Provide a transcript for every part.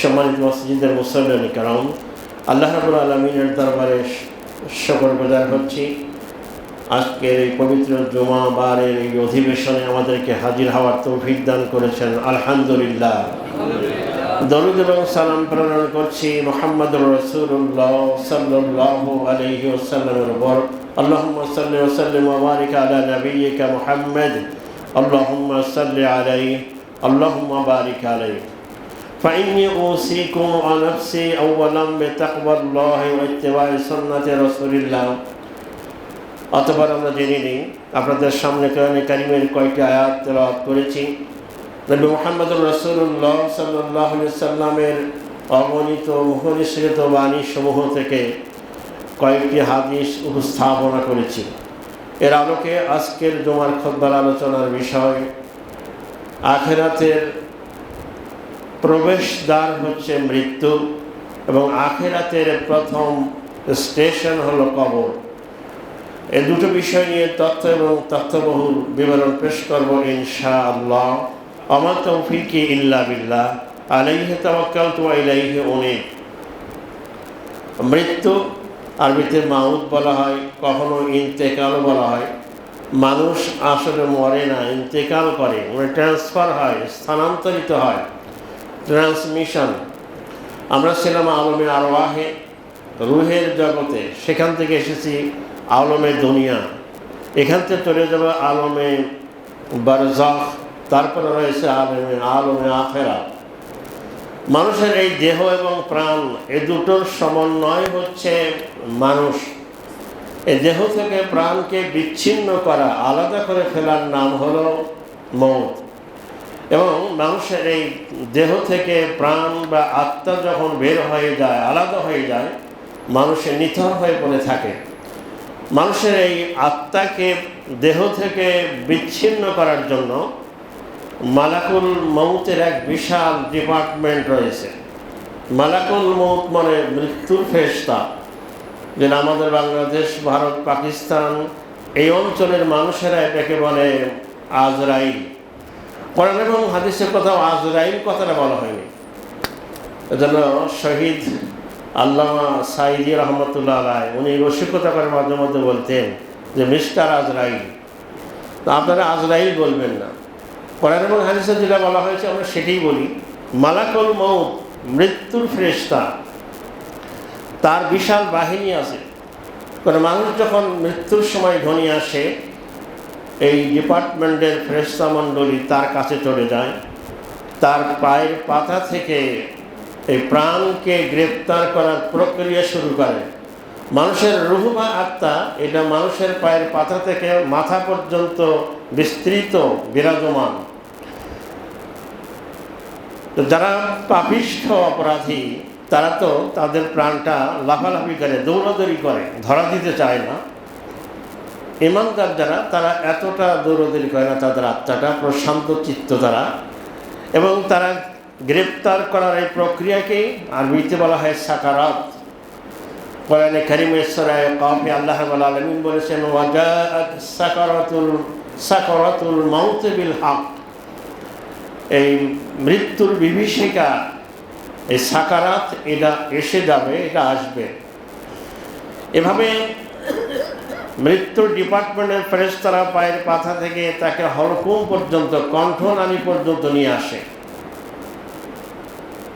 সম্মানিত মসজিদের মুসল্লানি কারণ আল্লাহ রাবুল আলমিনের দরবারে সকল বাজার হচ্ছি আজকের এই পবিত্র জমা বারের এই অধিবেশনে আমাদেরকে হাজির হওয়ার তৌফিক দান করেছেন আলহামদুলিল্লাহ দরুদ এবং সালাম প্রেরণ করছি মোহাম্মদ রসুল্লাহ সাল্লাহ আলহি ওসাল্লামের উপর اللهم صل وسلم وبارك على نبيك محمد اللهم صل عليه اللهم بارك عليه فإني أوصيكم ونفسي أولا بتقوى الله واتباع سنة رسول الله অতবার আমরা জেনে নিই আপনাদের সামনে কোরআনে কারিমের কয়েকটি আয়াত তেলাওয়াত করেছি নবী মোহাম্মদুর রসুল্লাহ সাল্লাহ সাল্লামের অগণিত মুখনিসৃত বাণী সমূহ থেকে কয়েকটি হাদিস উপস্থাপনা করেছি এর আলোকে আজকের জমার খদ্বার আলোচনার বিষয় আখেরাতের প্রবেশদ্বার হচ্ছে মৃত্যু এবং আখেরাতের প্রথম স্টেশন হলো কবর। এই দুটো বিষয় নিয়ে তথ্য এবং তথ্যবহুল বিবরণ পেশ করব ইনশা আল্লাহ আমার তৌফিকি ইল্লা বিল্লাহ। আলাইহে তাওয়াক্কালতু ইলাইহি অনেক মৃত্যু আরবিতে মাউত বলা হয়, কখনো ইন্তেকালও বলা হয়। মানুষ আসলে মরে না, ইন্তেকাল করে মানে ট্রান্সফার হয়, স্থানান্তরিত হয়। ট্রান্সমিশন আমরা ছিলাম আলমে আরওয়াহে রুহের জগতে। সেখান থেকে এসেছি আলমে দুনিয়া। এখান থেকে চলে যাবে আলমে বারজাহ তারপরে রয়েছে আলমে আলমে আফেরা মানুষের এই দেহ এবং প্রাণ, এ দুটোর সমন্বয় হচ্ছে মানুষ। এই দেহ থেকে প্রাণকে বিচ্ছিন্ন করা, আলাদা করে ফেলার নাম হলো মৌত। এবং মানুষের এই দেহ থেকে প্রাণ বা আত্মা যখন বের হয়ে যায়, আলাদা হয়ে যায় মানুষের নিথর হয়ে পড়ে থাকে। মানুষের এই আত্মাকে দেহ থেকে বিচ্ছিন্ন করার জন্য মালাকুল মৌতের এক বিশাল ডিপার্টমেন্ট রয়েছে। মালাকুল মৌত মানে মৃত্যুর ফেস্তা যেটা আমাদের বাংলাদেশ, ভারত, পাকিস্তান এই অঞ্চলের মানুষেরা এটাকে বলে আজরাইল। কোরআন এবং হাদিসের কোথাও আজরাইল কথাটা বলা হয়নি। এজন্য শহীদ আল্লামা সাইদি রহমতুল্লাহ রায় উনি রসিকতা করে মাঝে মধ্যে বলতেন যে, মিস্টার আজরাইল। আপনারা আজরাইল বলবেন না। কোরআন এবং হাদিসে যেটা বলা হয়েছে, আমরা সেটাই বলি। মালাকল মৌত মৃত্যুর ফ্রেস্তা তার বিশাল বাহিনী আছে। কারণ মানুষ যখন মৃত্যুর সময় ধনী আসে এই ডিপার্টমেন্টের ফ্রেস্তা মণ্ডলী তার কাছে চলে যায়। তার পায়ের পাতা থেকে এই প্রাণকে গ্রেপ্তার করার প্রক্রিয়া শুরু করে। মানুষের রুহ বা আত্মা, এটা মানুষের পায়ের পাতা থেকে মাথা পর্যন্ত বিস্তৃত, বিরাজমান। তো যারা পাপিষ্ঠ অপরাধী, তারা তো তাদের প্রাণটা লাফালাফি করে, দৌড়াদৌড়ি করে, ধরা দিতে চায় না। ইমানদার যারা, তারা এতটা দৌড়াদৌড়ি করে না, তাদের আত্মাটা প্রশান্ত চিত্ত তারা এবং তারা গ্রেপ্তার করার এই প্রক্রিয়াকেই আরবিতে বলা হয় সাকারাত। কোরআনে করিমেশ্বরায় কাফি আল্লাহ আলমিন বলেছেন ওয়াজাত সাকারাতুল সাকারাতুল মাউত বিল হক। এই মৃত্যুর বিভীষিকা, এই সাকারাত, এটা এসে যাবে, এটা আসবে। এভাবে মৃত্যুর ডিপার্টমেন্টের ফেরেস্তারা পায়ের পাথা থেকে তাকে হলকুম পর্যন্ত কণ্ঠনালী পর্যন্ত নিয়ে আসে।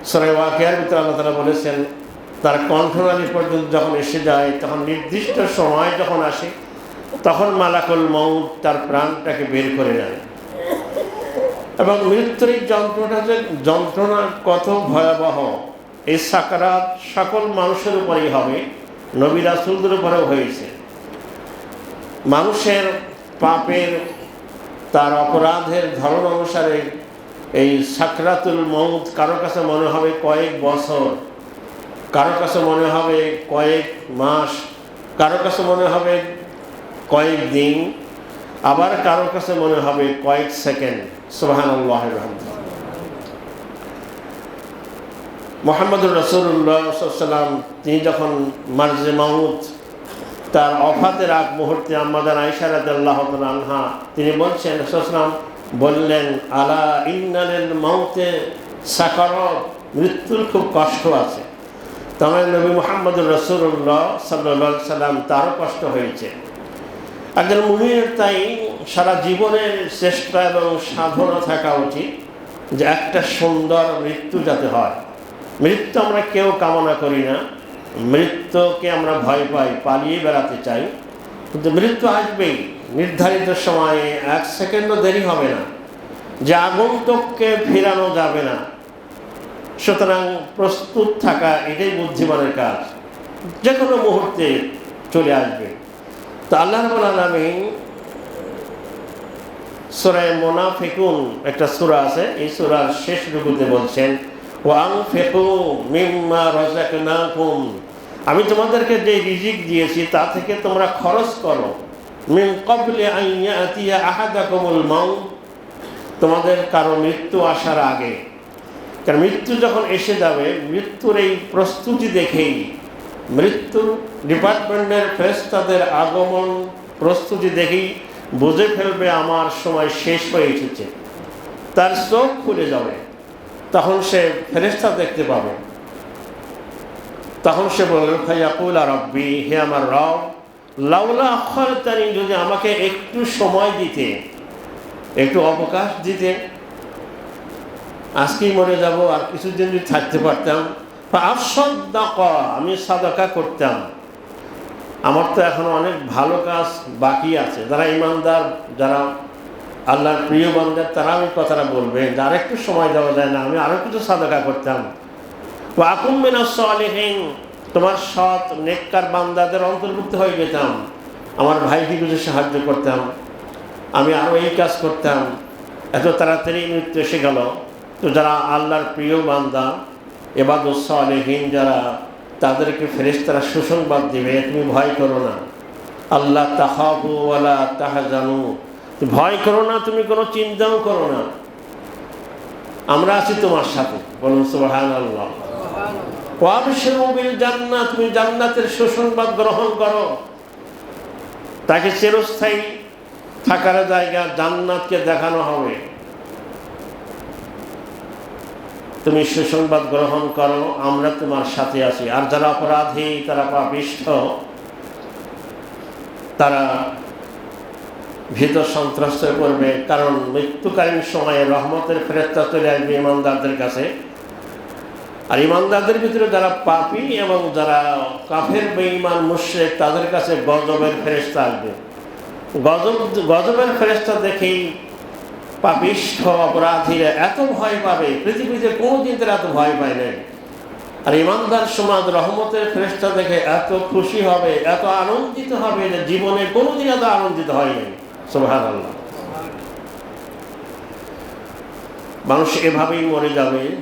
সরে ভিতরে আল্লাহ তালা বলেছেন, তার কণ্ঠনালী পর্যন্ত যখন এসে যায়, তখন নির্দিষ্ট সময় যখন আসে, তখন মালাকুল মৌত তার প্রাণটাকে বের করে নেয়। এবং মৃত্যুর এই যন্ত্রণা যে, যন্ত্রণা কত ভয়াবহ, এই সাকারাত সকল মানুষের উপরেই হবে, নবী রাসুলদের উপরেও হয়েছে। মানুষের পাপের, তার অপরাধের ধরন অনুসারে এই সাকরাতুল মৌত কারও কাছে মনে হবে কয়েক বছর, কারও কাছে মনে হবে কয়েক মাস, কারও কাছে মনে হবে কয়েক দিন, আবার কারও কাছে মনে হবে কয়েক সেকেন্ড। সোহান আল্লাহ মোহাম্মদুর রসুল্লাহ সাল্লাম তিনি যখন মার্জে মাউত তার অফাতের আগ মুহূর্তে আম্মাদান আইসারাদ আল্লাহ আনহা, তিনি বলছেন রসুলাম বললেন, আলা ইন্নালের মাউতে সাকারত মৃত্যুর খুব কষ্ট আছে। তবে নবী মোহাম্মদ রসুল্লাহ সাল্লা সাল্লাম তারও কষ্ট হয়েছে। একজন মুমিনের তাই সারা জীবনের চেষ্টা এবং সাধনা থাকা উচিত যে একটা সুন্দর মৃত্যু যাতে হয়। মৃত্যু আমরা কেউ কামনা করি না। মৃত্যুকে আমরা ভয় পাই, পালিয়ে বেড়াতে চাই। কিন্তু মৃত্যু আসবেই। নির্ধারিত সময়ে এক সেকেন্ডও দেরি হবে না। যে আগন্তুককে ফেরানো যাবে না। সুতরাং প্রস্তুত থাকা এটাই বুদ্ধিমানের কাজ। যে কোনো মুহূর্তে চলে আসবে। তো আল্লাহ রবুল আলমী সুরায় মোনাফিকুন একটা সুরা আছে। এই সুরার শেষ রুকুতে বলছেন আমি তোমাদেরকে যে রিজিক দিয়েছি, তা থেকে তোমরা খরচ করো। মাউত। তোমাদের কারও মৃত্যু আসার আগে। কারণ মৃত্যু যখন এসে যাবে, মৃত্যুর এই প্রস্তুতি দেখেই, মৃত্যুর ডিপার্টমেন্টের ফেরস্তাদের আগমন প্রস্তুতি দেখেই বুঝে ফেলবে, আমার সময় শেষ হয়ে এসেছে। তার চোখ খুলে যাবে। তখন সে ফেরেস্তা দেখতে পাবে। তখন সে বলবে রব্বি, হে আমার রব, লাউলা অক্ষর তানি যদি আমাকে একটু সময় দিতে, একটু অবকাশ দিতে, আজকেই মরে যাব, আর কিছুদিন যদি থাকতে পারতাম আফসদ্দাক, আমি সাদাকা করতাম। আমার তো এখন অনেক ভালো কাজ বাকি আছে। যারা ইমানদার, যারা আল্লাহর প্রিয় বান্দার তারা আমি কথাটা বলবে যে আরেকটু সময় দেওয়া যায় না, আমি আরও কিছু সাদাকা করতাম। আকুম মিনা সালেহীন, তোমার সৎ নেককার বান্দাদের অন্তর্ভুক্ত হয়ে যেতাম। আমার ভাইকে কিছু সাহায্য করতাম, আমি আরও এই কাজ করতাম। এত তাড়াতাড়ি মৃত্যু এসে গেল। তো যারা আল্লাহর প্রিয় বান্দা এবাদত সালেহীন যারা, তাদেরকে ফেরেস তারা সুসংবাদ দেবে, তুমি ভয় করো না। আল্লাহ তাহাবু তাহা জানু ভয় করো না, তুমি কোনো চিন্তাও করো না। আমরা আছি তোমার সাথে। তুমি জান্নাতের সুসংবাদ গ্রহণ করো। তাকে চিরস্থায়ী থাকার জায়গা জান্নাতকে দেখানো হবে। তুমি সুসংবাদ গ্রহণ করো, আমরা তোমার সাথে আছি। আর যারা অপরাধী, তারা পাপিষ্ঠ, তারা ভীত সন্ত্রস্ত করবে, কারণ মৃত্যুকালীন সময়ে রহমতের ফেরত্তা চলে আসবে ইমানদারদের কাছে। আর ইমানদারদের ভিতরে যারা পাপি এবং যারা কাফের, বেঈমান, মুশ্রেক, তাদের কাছে গজবের ফেরেস্তা আসবে। গজব, গজবের ফেরেস্তা দেখেই পাপিষ্ঠ অপরাধীরা এত ভয় পাবে, পৃথিবীতে কোনোদিন তারা এত ভয় পায় নাই। আর ইমানদার সমাজ রহমতের ফেরেস্তা দেখে এত খুশি হবে, এত আনন্দিত হবে যে জীবনে কোনোদিন এত আনন্দিত হয়নি মানুষ এভাবেই মরে যাবে।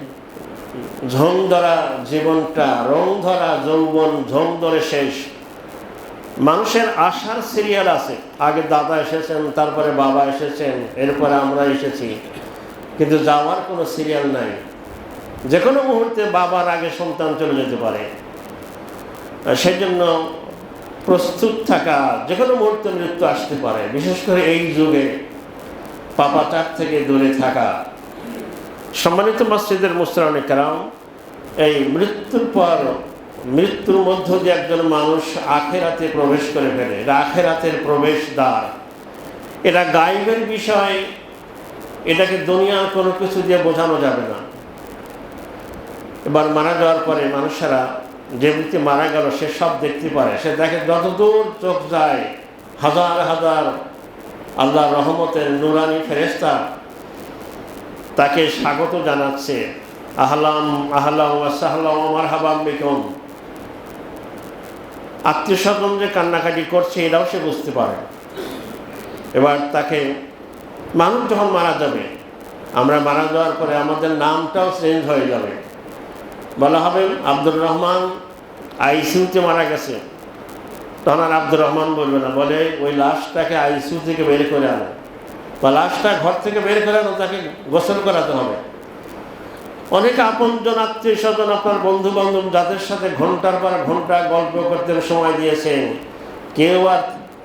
ঝং ধরা জীবনটা, রং ধরা যৌবন ঝং ধরে শেষ। মানুষের আশার সিরিয়াল আছে। আগে দাদা এসেছেন, তারপরে বাবা এসেছেন, এরপরে আমরা এসেছি। কিন্তু যাওয়ার কোনো সিরিয়াল নাই। যে কোনো মুহূর্তে বাবার আগে সন্তান চলে যেতে পারে। সেই জন্য প্রস্তুত থাকা, যে কোনো মুহূর্তে মৃত্যু আসতে পারে, বিশেষ করে এই যুগে পাপাচার থেকে দূরে থাকা। সম্মানিত মসজিদের মুসরান কারাম, এই মৃত্যুর পর, মৃত্যুর মধ্য দিয়ে একজন মানুষ আখেরাতে প্রবেশ করে ফেলে, এটা আখেরাতের প্রবেশ দ্বার এটা গাইবের বিষয়, এটাকে দুনিয়ার কোনো কিছু দিয়ে বোঝানো যাবে না। এবার মারা যাওয়ার পরে মানুষেরা যে ব্যক্তি মারা গেল, সে সব দেখতে পারে। সে দেখে যতদূর চোখ যায়, হাজার হাজার আল্লাহ রহমতের নুরানি ফেরেস্তা তাকে স্বাগত জানাচ্ছে। আহলাম আহলাম সাহলাম আমার হাবাম বেগম আত্মীয় স্বজন যে কান্নাকাটি করছে এটাও সে বুঝতে পারে। এবার তাকে, মানুষ যখন মারা যাবে, আমরা মারা যাওয়ার পরে আমাদের নামটাও চেঞ্জ হয়ে যাবে। বলা হবে আব্দুর রহমান আইসিউতে মারা গেছে। তখন আর আব্দুর রহমান বলবে না, বলে ওই লাশটাকে আইসিউ থেকে বের করে আনো। বা লাশটা ঘর থেকে বের করে আনো, তাকে গোসল করাতে হবে। অনেক আপনজন আত্মীয় স্বজন আপনার বন্ধু বান্ধব যাদের সাথে ঘণ্টার পর ঘণ্টা গল্প করতে সময় দিয়েছেন, কেউ আর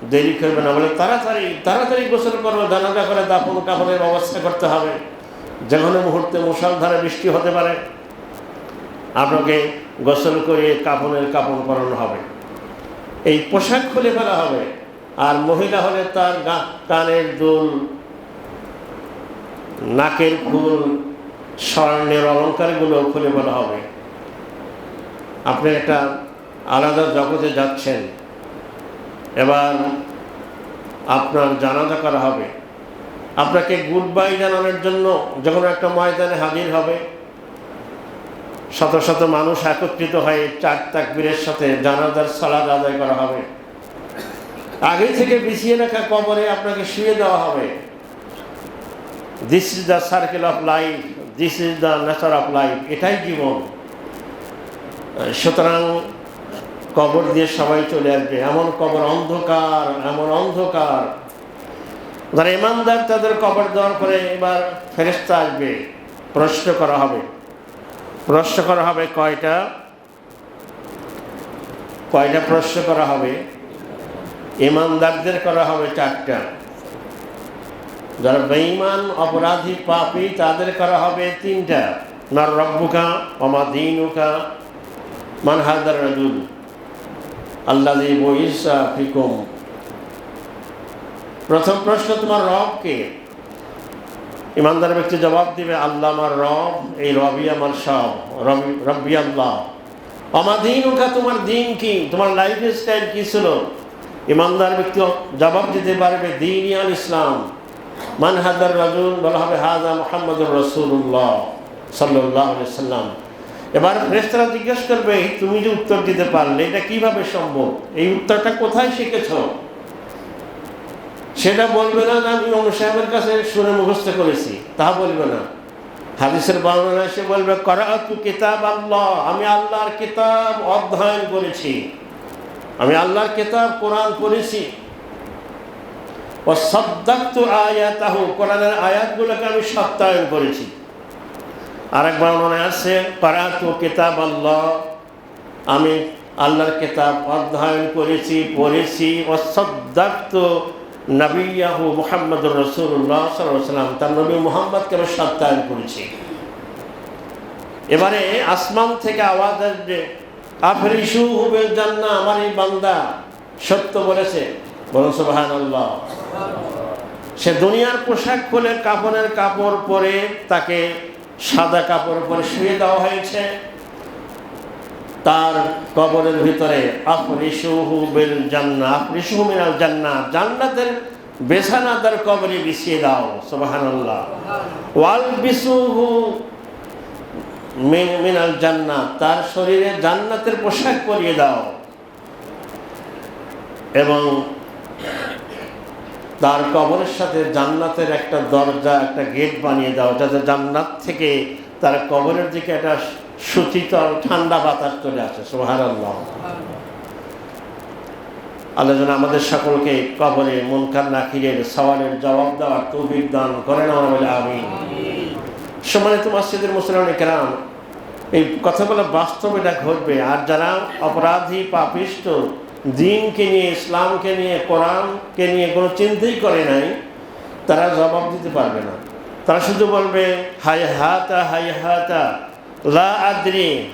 দেরি করবে না। বলে তাড়াতাড়ি তাড়াতাড়ি গোসল করবে জানাজা করে দাপন কাপড়ের ব্যবস্থা করতে হবে। যেখানে মুহূর্তে মুসলধারে বৃষ্টি হতে পারে। আপনাকে গোসল করে কাপনের কাপড় পরানো হবে। এই পোশাক খুলে ফেলা হবে। আর মহিলা হলে তার কানের দুল, নাকের ফুল, স্বর্ণের অলঙ্কারগুলো খুলে ফেলা হবে। আপনি একটা আলাদা জগতে যাচ্ছেন। এবার আপনার জানাজা করা হবে। আপনাকে গুড বাই জানানোর জন্য যখন একটা ময়দানে হাজির হবে শত শত মানুষ একত্রিত হয়ে চার তাকবীরের সাথে জানাজার সালাদ আদায় করা হবে। আগে থেকে বিছিয়ে রাখা কবরে আপনাকে শুয়ে দেওয়া হবে। This is the circle of life this is the nature of life এটাই জীবন। সুতরাং কবর দিয়ে সবাই চলে আসবে। এমন কবর অন্ধকার, এমন অন্ধকার। যারা ইমানদার, তাদের কবর দেওয়ার পরে এবার ফেরেস্তা আসবে, প্রশ্ন করা হবে। প্রশ্ন করা হবে কয়টা? কয়টা প্রশ্ন করা হবে? ইমানদারদের করা হবে চারটা। যারা বেঈমান, অপরাধী, পাপি, তাদের করা হবে তিনটা। নার রব্বুকা অমা দিনুকা মান হাদার রাজুল আল্লাহ বইসা ফিকুম। প্রথম প্রশ্ন, তোমার রব কে ইমানদার ব্যক্তি জবাব দিবে, আল্লাহ আমার রব, এই রবি আমার সব। রবি আল্লাহ। অমাদিন ওকা তোমার দিন কি? তোমার লাইফ স্টাইল কি ছিল? ইমানদার ব্যক্তি জবাব দিতে পারবে দিন ইয়াল ইসলাম। মান হাজার রাজুল, বলা হবে হাজা মোহাম্মদুর রসুল্লাহ সাল্লাহ সাল্লাম। এবার ফ্রেস্তারা জিজ্ঞেস করবে, তুমি যে উত্তর দিতে পারলে, এটা কীভাবে সম্ভব? এই উত্তরটা কোথায় শিখেছ? সেটা বলবে না আমি ইমাম সাহেবের কাছে শুনে মুখস্থ করেছি, তা বলবে না। হাদিসের বর্ণনা এসে বলবে করাতু কিতাব আল্লাহ, আমি আল্লাহর কিতাব অধ্যয়ন করেছি। আমি আল্লাহর কিতাব কোরআন পড়েছি। ও সদ্দাক্ত আয়াতাহু, কোরআনের আয়াতগুলোকে আমি সত্যায়ন করেছি। আরেকবার মনে আছে করাতু কিতাব আল্লাহ, আমি আল্লাহর কিতাব অধ্যয়ন করেছি, পড়েছি। ও সদ্দাক্ত নবিয়াহু মোহাম্মদুর রসুল্লাহ সাল্লাম তার নবী মোহাম্মদকে আমি সত্যায়ন করেছি এবারে আসমান থেকে আওয়াজ আসবে, আফরিসু হুবে জান্না আমার এই বান্দা সত্য বলেছে। বলুন সুবাহান সে দুনিয়ার পোশাক খুলে কাপড়ের কাপড় পরে তাকে সাদা কাপড় পরে শুয়ে দেওয়া হয়েছে। তার কবরের ভিতরে আফরিসুহু বিল জান্নাহ জান্নাতের বেছানা তার কবরে বিছিয়ে দাও সুবহানাল্লাহ। ওয়াল বিসুহু মিন মিনাল জান্নাত তার শরীরে জান্নাতের পোশাক পরিয়ে দাও। এবং তার কবরের সাথে জান্নাতের একটা দরজা, একটা গেট বানিয়ে দাও, যাতে জান্নাত থেকে তার কবরের দিকে একটা সুচিতল ঠান্ডা বাতাস চলে আসে সোহার আল্লাহ যেন আমাদের সকলকে কবরে মনকার নাকিরের সওয়ালের জবাব দেওয়ার তৌফিক দান করে না বলে আমি সম্মানিত মসজিদের মুসলমান কেরাম, এই কথাগুলো বাস্তবে এটা ঘটবে। আর যারা অপরাধী, পাপিষ্ট, দিনকে নিয়ে, ইসলামকে নিয়ে, কোরআনকে নিয়ে কোনো চিন্তাই করে নাই, তারা জবাব দিতে পারবে না। তারা শুধু বলবে হাই হাতা হাই হাতা লা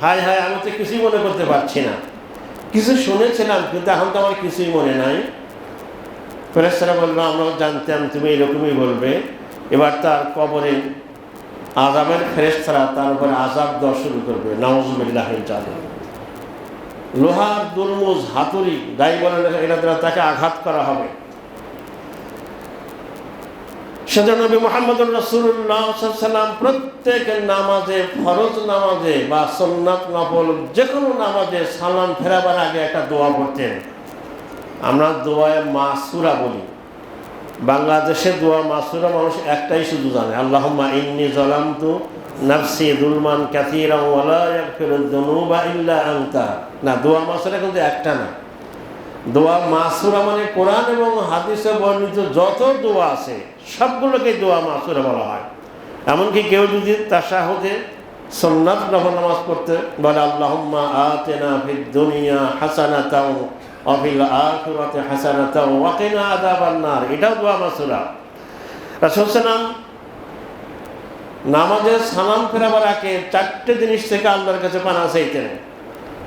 হাই হাই আমি তো কিছুই মনে করতে পারছি না। কিছু শুনেছিলাম, কিন্তু এখন তো আমার কিছুই মনে নাই। ফেরেস্তারা বলবে আমরাও জানতাম, তুমি এরকমই বলবে। এবার তার কবরে আজাবের ফেরেস্তারা তার উপরে আজাব দেওয়া শুরু করবে। নওয়াজুবিল্লাহ জানে লোহার দুর্মুজ হাতুড়ি দায়ী বলে এটা তাকে আঘাত করা হবে। সেজন্য নবী মোহাম্মদুর রসুল্লাহ সাল্লাম প্রত্যেক নামাজে, ফরজ নামাজে বা সন্ন্যাত নফল যে কোনো নামাজে সালাম ফেরাবার আগে একটা দোয়া পড়তেন। আমরা দোয়ায় মাসুরা বলি। বাংলাদেশে দোয়া মাসুরা মানুষ একটাই শুধু জানে। আল্লাহম্মা ইন্নি জলাম তু নাফসি দুলমান দুনুবা ইল্লা আনতা। না, দোয়া মাসুরা কিন্তু একটা না। দোয়া মাসুরা মানে কোরআন এবং হাদিসে বর্ণিত যত দোয়া আছে সবগুলোকে দোয়া মাসুরা বলা হয়। এমনকি কেউ যদি তাসাহুদে সন্ন্যাত নফল নামাজ পড়তে বলে, আল্লাহম্মা আতেনা ফিদ দুনিয়া হাসানাতাও অফিল আখিরাতে হাসানাতাও ওয়াকিনা আযাবান নার এটাও দোয়া মাসুরা। রাসূল নামাজের সালাম ফেরাবার আগে চারটে জিনিস থেকে আল্লাহর কাছে পানা চাইতেন।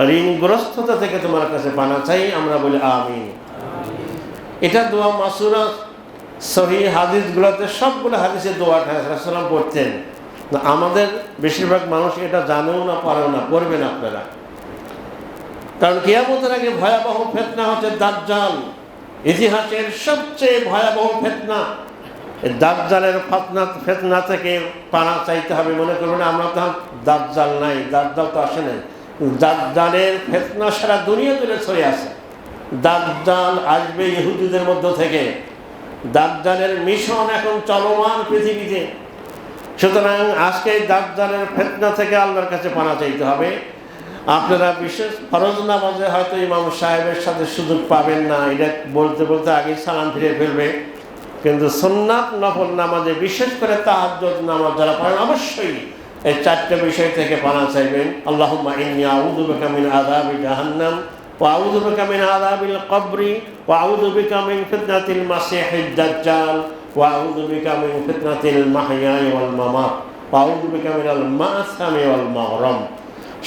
ঋণগ্রস্ততা থেকে তোমার কাছে পানা চাই, আমরা বলি আমিন। এটা দোয়া মাসুরা, সহি হাদিসগুলোতে সবগুলো হাদিসে দোয়া রাসালাম পড়তেন। আমাদের বেশিরভাগ মানুষ এটা জানেও না, পারেও না, পড়বেন আপনারা। কারণ কিয়ামতের আগে ভয়াবহ ফেতনা হচ্ছে দাজ্জাল। ইতিহাসের সবচেয়ে ভয়াবহ ফেতনা। দাজ্জালের ফতনা, ফেতনা থেকে পানা চাইতে হবে, মনে করবেন আমরা তো দাজ্জাল নাই, দাজ্জাল তো আসে নাই। দাজ্জালের ফেতনা সারা দুনিয়া জুড়ে ছড়ে আছে। দাজ্জাল আসবে ইহুদিদের মধ্য থেকে। দাজ্জালের মিশন এখন চলমান পৃথিবীতে। সুতরাং আজকে দাজ্জালের ফেতনা থেকে আল্লাহর কাছে পানা চাইতে হবে। আপনারা বিশেষ ফরজ নামাজে হয়তো ইমাম সাহেবের সাথে সুযোগ পাবেন না। এটা বলতে বলতে আগেই সালাম ফিরে ফেলবে। কিন্তু সুন্নাত নফল নামাজে বিশেষ করে তাহাজ্জুদ নামাজ যারা পড়েন, অবশ্যই এই চারটে বিষয় থেকে পানা চাইবেন। আল্লাহুম্মা ইন্নী আউযু বিকা মিন আযাবি জাহান্নাম, ওয়া আউযু বিকা মিন আযাবিল কবরি, ওয়া আউযু বিকা মিন ফিতনাতিল মাসিহিদ দাজ্জাল, ওয়া আউযু বিকা মিন ফিতনাতিল মাহইয়াই ওয়াল মামাত ওয়াল মাগরাম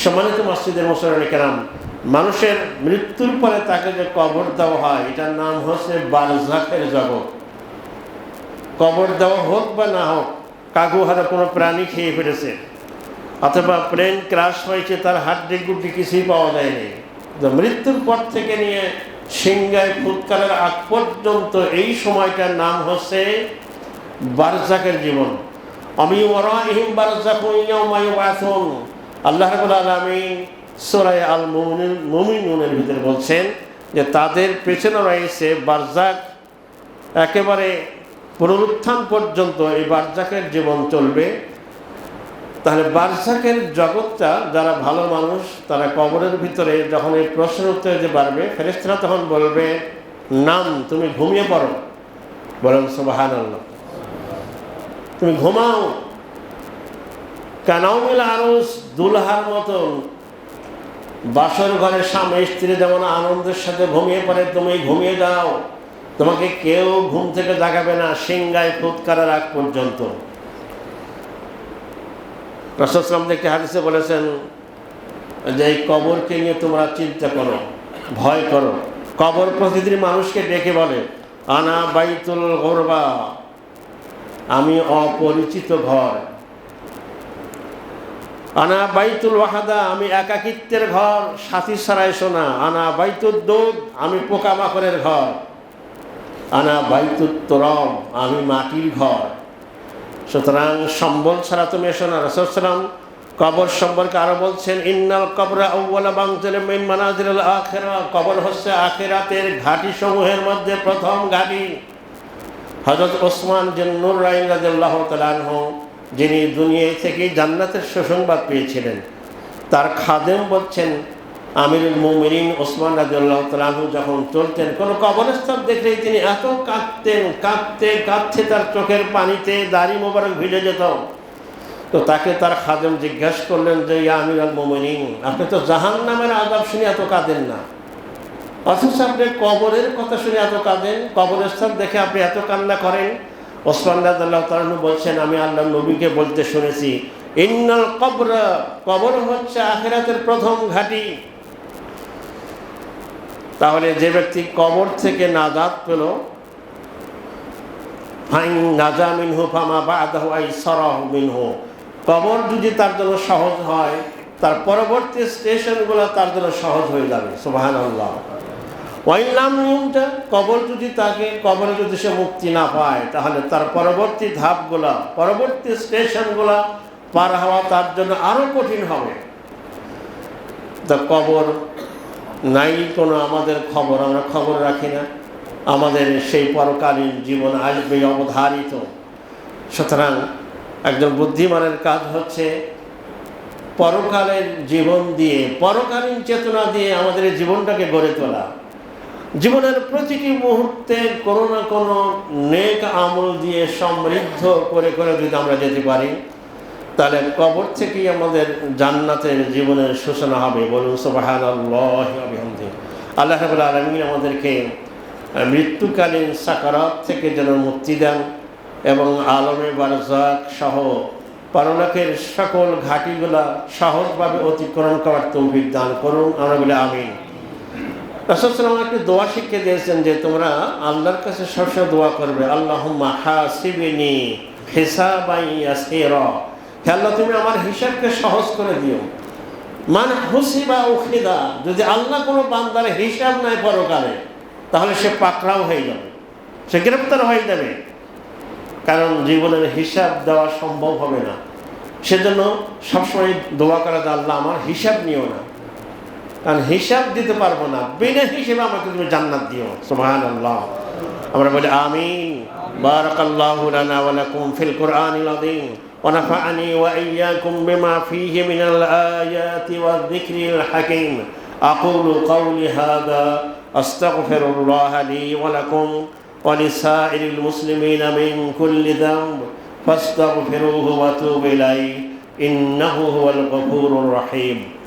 সম্মানিত মসজিদের মুসলমান মানুষের মৃত্যুর পরে তাকে যে কবর দেওয়া হয়, এটার নাম হচ্ছে বারজাকের জগৎ। কবর দেওয়া হোক বা না হোক কাকু হাতে কোনো প্রাণী খেয়ে ফেলেছে। অথবা প্লেন ক্রাশ হয়েছে, তার হাড্ডি গুড্ডি কিছুই পাওয়া যায়নি। মৃত্যুর পর থেকে নিয়ে সিংগায় ফুৎকারের আগ পর্যন্ত এই সময়টার নাম হচ্ছে বারজাকের জীবন। আমি ওরা ইহিম বারজাক বাথন আল্লাহ রাবুল সোরাই আল মুমিন মুমিনুনের ভিতরে বলছেন যে তাদের পেছনে রয়েছে বারজাক। একেবারে পুনরুত্থান পর্যন্ত এই বার্জাকের জীবন চলবে। তাহলে বারজাকের জগৎটা যারা ভালো মানুষ, তারা কবরের ভিতরে যখন এই প্রশ্নের উত্তর যে পারবে ফেরেস্তারা তখন বলবে, নাম, তুমি ঘুমিয়ে পড়ো। বলেন সুবাহান আল্লাহ তুমি ঘুমাও। কানাউমিল আরস দুলহার মতন বাসর ঘরের স্বামী স্ত্রী যেমন আনন্দের সাথে ঘুমিয়ে পড়ে, তুমি ঘুমিয়ে যাও। তোমাকে কেউ ঘুম থেকে জাগাবে না সিংগায় ফুৎকারের আগ পর্যন্ত। রসলাম একটি হাদিসে বলেছেন, যে এই কবরকে নিয়ে তোমরা চিন্তা করো, ভয় করো। কবর প্রতিদিন মানুষকে ডেকে বলে, আনা বাইতুল গরবা, আমি অপরিচিত ঘর। আনা বাইতুল ওয়াহাদা, আমি একাকিত্বের ঘর, সাথী সারাই শোনা আনা বাইতুল দোদ আমি পোকামাকড়ের ঘর। আনা বাইতুল তরম আমি মাটির ঘর। সুতরাং সম্বল ছাড়া তুমি এসো না রসলাম কবর সম্পর্কে আরও বলছেন, ইন্নাল কবরা আউ্বালা বাংজেল আখেরা কবর হচ্ছে আখেরাতের ঘাটি সমূহের মধ্যে প্রথম ঘাটি। হজরত ওসমান জেন্নুর রাইন রাজাল্লাহ তালাহ যিনি দুনিয়া থেকে জান্নাতের সুসংবাদ পেয়েছিলেন, তার খাদেম বলছেন আমিরুল মুমিনিন ওসমান রাজুল্লাহ তালাহু যখন চলতেন, কোনো কবরস্থান দেখলেই তিনি এত কাঁদতেন কাঁদতে কাঁদতে তার চোখের পানিতে, দাড়ি মোবারক ভিজে যেত। তো তাকে তার খাদেম জিজ্ঞাসা করলেন যে, ইয়া আমিরুল মুমিনিন, আপনি তো জাহান নামের আজাব শুনে এত কাঁদেন না। অথচ আপনি কবরের কথা শুনে এত কাঁদেন, কবরস্থান দেখে আপনি এত কান্না করেন। ওসমান রাজাল্লাহ তালু বলছেন, আমি আল্লাহ নবীকে বলতে শুনেছি, ইন্নাল কবর কবর হচ্ছে আখেরাতের প্রথম ঘাটি। তাহলে যে ব্যক্তি কবর থেকে নাজাদ পেল, ফাইন নাজা মিনহু ফামা বা আদাহাই সরাহ মিনহু। কবর যদি তার জন্য সহজ হয়, তার পরবর্তী স্টেশনগুলো তার জন্য সহজ হয়ে যাবে সুবাহান আল্লাহ ওয়াইলাম নিয়মটা কবর যদি তাকে, কবরে যদি সে মুক্তি না পায়, তাহলে তার পরবর্তী ধাপগুলা, পরবর্তী স্টেশনগুলা পার হওয়া তার জন্য আরও কঠিন হবে। তা কবর নাই কোনো আমাদের খবর, আমরা খবর রাখি না। আমাদের সেই পরকালীন জীবন আসবে অবধারিত। সুতরাং একজন বুদ্ধিমানের কাজ হচ্ছে পরকালের জীবন দিয়ে, পরকালীন চেতনা দিয়ে আমাদের জীবনটাকে গড়ে তোলা। জীবনের প্রতিটি মুহূর্তে কোনো না কোনো নেক আমল দিয়ে সমৃদ্ধ করে করে যদি আমরা যেতে পারি তাহলে কবর থেকেই আমাদের জান্নাতের জীবনের সূচনা হবে। বলুন সোবাহান আল্লাহ রাবুল আলমিন আমাদেরকে মৃত্যুকালীন সাকারাত থেকে যেন মুক্তি দেন এবং আলমে বারজাক সহ পারলাকের সকল ঘাটিগুলা সহজভাবে অতিক্রম করার তৌফিক দান করুন। আমরা বলে আমিন রসদাম একটি দোয়া শিখে দিয়েছেন যে, তোমরা আল্লাহর কাছে সবসময় দোয়া করবে আল্লাহ হাসিবিনি হিসাবাইয়া সেরা হে আল্লাহ, তুমি আমার হিসাবকে সহজ করে দিও। মানে হুসিবা উখিদা যদি আল্লাহ কোনো বান্দার হিসাব নাই পরকালে, তাহলে সে পাকড়াও হয়ে যাবে, সে গ্রেপ্তার হয়ে যাবে। কারণ জীবনের হিসাব দেওয়া সম্ভব হবে না। সেজন্য সবসময় দোয়া করা আল্লাহ, আমার হিসাব নিও না। কারণ হিসাব দিতে পারব না, বিনা হিসেবে আমাকে তুমি জান্নাত দিও। সুবহান আল্লাহ আমরা বলি, আমিন। বারাকাল্লাহু লানা ওয়া ফিল কুরআনিল আযীম। ونفعني وإياكم بما فيه من الآيات والذكر الحكيم. أقول قولي هذا أستغفر الله لي ولكم ولسائر المسلمين من كل ذنب فاستغفروه وتوب إليه إنه هو الغفور الرحيم.